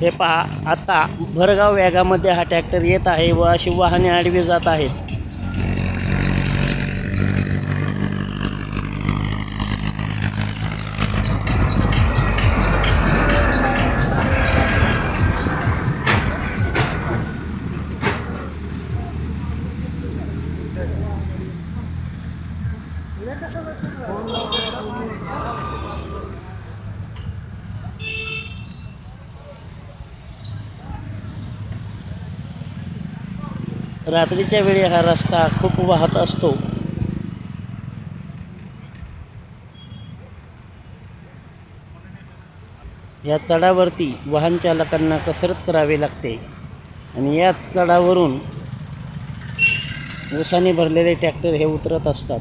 हे पहा आता भरगाव वेगामध्ये हा ट्रॅक्टर येत आहे व अशी वाहने आडवी जात आहेत. रात्रीच्या वेळी हा रस्ता खूप वाहत असतो. या चढावरती वाहन चालकांना कसरत करावी लागते आणि याच चढावरून ऊसाने भरलेले ट्रॅक्टर हे उतरत असतात.